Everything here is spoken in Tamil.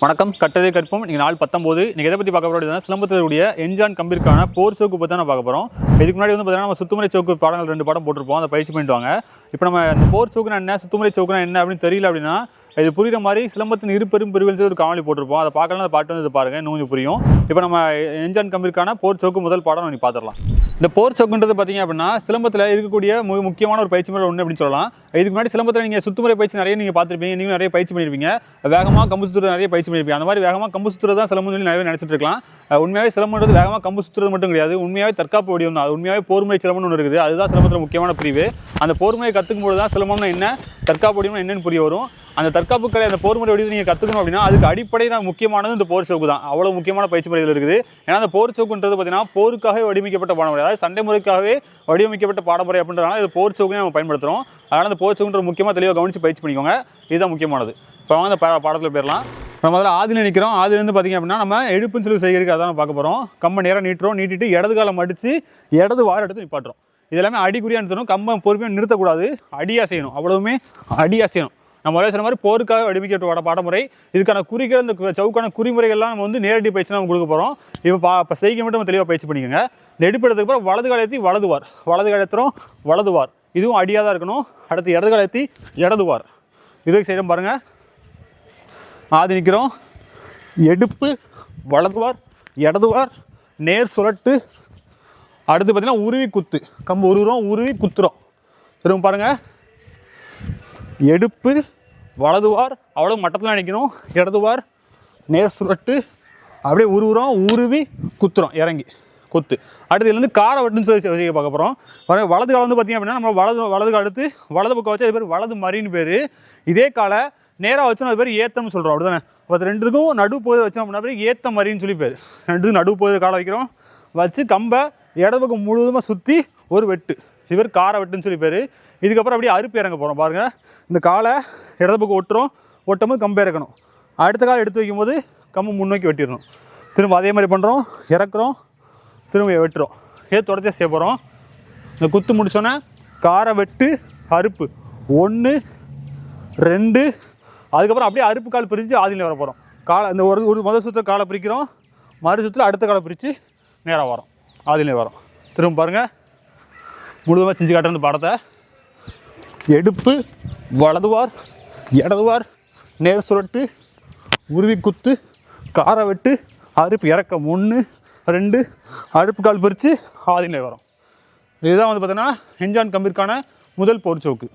வணக்கம். கட்டதை கற்போம். நீங்கள் நாள் பத்தொம்போது நீங்கள் எதை பற்றி பார்க்க போகிறோம் சிலம்பத்தில் என்ஜான் கம்பிற்கான போர் சோக்கு பற்றி தான் பார்க்க போகிறோம் இதுக்கு முன்னாடி வந்து பார்த்தீங்கன்னா நம்ம சுத்துமுறை சோக்கு பாடங்கள் ரெண்டு பாடம் போட்டிருப்போம். அதை பயிற்சி பண்ணிட்டு வாங்க. இப்போ நம்ம இந்த போர் சோக்குனா என்ன சுத்துமுறை சோக்குனா என்ன அப்படின்னு தெரியல அப்படின்னா இது புரிகிற மாதிரி சிலம்பத்தின் இரு பெரும் பிரிவில் ஒரு காணொலி போட்டிருப்போம். அதை பார்க்கலாம் அந்த பாட்டு வந்து பாருங்கள் இன்னும் கொஞ்சம் புரியும். இப்போ நம்ம என்ஜான் கம்பீருக்கான போர் சோக்கு முதல் பாடம் நீ பார்த்துடலாம். இந்த போர் சோக்குன்றது பார்த்தீங்க அப்படின்னா சிலம்பத்தில் இருக்கக்கூடிய முக்கியமான ஒரு பயிற்சி முறை ஒன்று அப்படின்னு சொல்லலாம். இதுக்கு முன்னாடி சிலம்பத்தில் நீங்கள் சுத்துமுறை பயிற்சி நிறைய நீங்கள் பார்த்துருப்பீங்க நீங்கள் நிறைய பயிற்சி பண்ணியிருப்பீங்க வேகமாக கம்பு சுற்றுறது நிறைய பயிற்சி பண்ணியிருப்பீங்க அந்த மாதிரி வேகமாக கம்பு சுற்றுறது தான் சிலம்பம் சொல்லி நிறைய நினச்சிட்டு இருக்கலாம். உண்மையாகவே சிலம்பன்றது வேகமாக கம்பு சுற்றுறது மட்டும் கிடையாது. உண்மையாகவே தற்காப்பு வடிவம் தான். அது உண்மையாகவே போர்முறை சிலம்பம்னு ஒன்று இருக்குது. அதுதான் சிலம்பத்தில் முக்கியமான பிரிவு. அந்த போர்முறையை கற்றுக்கும் போது தான் சிலம்பம்னா என்ன தற்காப்பு வடிவம் என்னன்னு புரிய வரும். அந்த தற்காப்பு கலை அந்த போர்முறை வடிவத்தை நீங்கள் கற்றுக்கணும் அப்படின்னா அதுக்கு அடிப்படையில் முக்கியமானது இந்த போர் சோக்கு தான். அவ்வளோ முக்கியமான பயிற்சி முறைகள் இருக்குது. ஏன்னா அந்த போர் சோக்குன்றது பார்த்தீங்கன்னா போருக்காகவே வடிவமைக்கப்பட்ட பாடமுறை. அதாவது சண்டை முறைக்காகவே வடிவமைக்கப்பட்ட பாடமுறை அப்படின்றனால இது போர் சோக்குனே நம்ம பயன்படுத்துகிறோம் அதனால் அந்த போர் சோக்குன்ற முக்கியமாக தெளிவாக கவனித்து பயிற்சி பண்ணிக்கோங்க. இதுதான் முக்கியமானது. இப்போ அந்த பா- போயிடலாம். நம்ம முதல்ல ஆதியில் நிற்கிறோம் ஆதிலேருந்து பார்த்தீங்க அப்படின்னா நம்ம எடுப்புன்னு சொல்லி செய்கிறதுக்கு அதான் பார்க்க போகிறோம் கம்பை நேராக நீட்டுறோம். நீட்டிட்டு இடது காலம் அடித்து இடது வார எடுத்து நிப்பாட்டுறோம். இது எல்லாமே அடிக்குறியாக நிறுத்தணும். கம்பை பொறுமையாக நிறுத்தக்கூடாது. அடியாக செய்யணும். அவ்வளவுமே அடியாக செய்யணும். நம்ம முதல்ல சொன்ன மாதிரி போருக்காக வடிவமைக்கப்பட்ட பாடமுறை. இதுக்கான குறிகள் இந்த சவுக்கான குறிமுறைகள்லாம் நம்ம வந்து நேரடி பயிற்சி நம்ம கொடுக்க போகிறோம் இப்போ பா இப்போ செய்க மட்டும் நம்ம தெளிவாக பயிற்சி பண்ணிக்கோங்க. இந்த எடுப்பெடுத்ததுக்கு அப்புறம் வலது காலத்தி வலதுவார். வலது காலத்துறோம் வலதுவார். இதுவும் அடியாக தான் இருக்கணும். அடுத்து இடது காலத்தி இடதுவார். இதுக்கு செய்கிறோம் பாருங்கள் ஆதி நிற்கிறோம் எடுப்பு வலதுவார் இடதுவார் நேர் சுழட்டு. அடுத்து பார்த்திங்கன்னா உருவி குத்து. கம்பு உருவுறோம் உருவி குத்துறோம். திரும்ப பாருங்கள் எடுப்பு வலதுவார் அவ்வளோ மட்டத்தில் நினைக்கணும் இடதுவார் நேர் சுழட்டு அப்படியே உருவுறோம் உருவி குத்துறோம் இறங்கி குத்து. அடுத்து இதுலேருந்து காரை வெட்டுன்னு சொல்லி செய்ய பார்க்க போகிறோம் வலது காலம் வந்து பார்த்திங்க அப்படின்னா நம்ம வலது வலது அடுத்து வலது பக்கம் வச்சு அது பேர் வலது மறின்னு பேர். இதே காலை நேராக வச்சோம் அது பேர் ஏத்தம்னு சொல்கிறோம் அப்படிதானே? இப்போ ரெண்டுக்கும் நடு போது வச்சோம் அப்படின்னா பேர் ஏத்த மறின்னு சொல்லி பேர். ரெண்டுக்கும் நடு போது காலை வைக்கிறோம். வச்சு கம்பை இடது பக்கம் முழுவதுமாக சுற்றி ஒரு வெட்டு. இது பேர் காரை வெட்டுன்னு சொல்லி பேர் இதுக்கப்புறம் அப்படியே அறுப்பு இறங்க போகிறோம் பாருங்கள் இந்த காலை இடது பக்கம் ஒட்டுறோம். ஒட்டும் போது கம்பு இறக்கணும். அடுத்த காலை எடுத்து வைக்கும்போது கம்பு முன்னோக்கி வெட்டிடணும். திரும்ப அதே மாதிரி பண்ணுறோம் இறக்குறோம். திரும்ப வெட்டுறோம். ஏ தொடர்ச்சியாக செய்ய போகிறோம் இந்த குத்து முடிச்சோன்னே காரை வெட்டு அறுப்பு. ஒன்று ரெண்டு. அதுக்கப்புறம் அப்படியே அறுப்பு கால் பிரித்து ஆதியில் வர போகிறோம் காலை இந்த ஒரு ஒரு முதல் சுற்று காலை பிரிக்கிறோம். மறு சுற்றில் அடுத்த காலை பிரித்து நேராக வரோம். ஆதிலே வரோம். திரும்ப பாருங்கள் முழுவதுமாக செஞ்சு காட்டுற இந்த படத்தை. எடுப்பு வலதுவார் இடதுவார் நேர் சுரட்டு உருவி குத்து காரை வெட்டு அறுப்பு இறக்கம் ஒன்று ரெண்டு அறுப்பு கால் பிரித்து ஆதிநிலை வரும் இதுதான் வந்து பார்த்தீங்கன்னா என்ஜான் கம்பீருக்கான முதல் போர் சோக்கு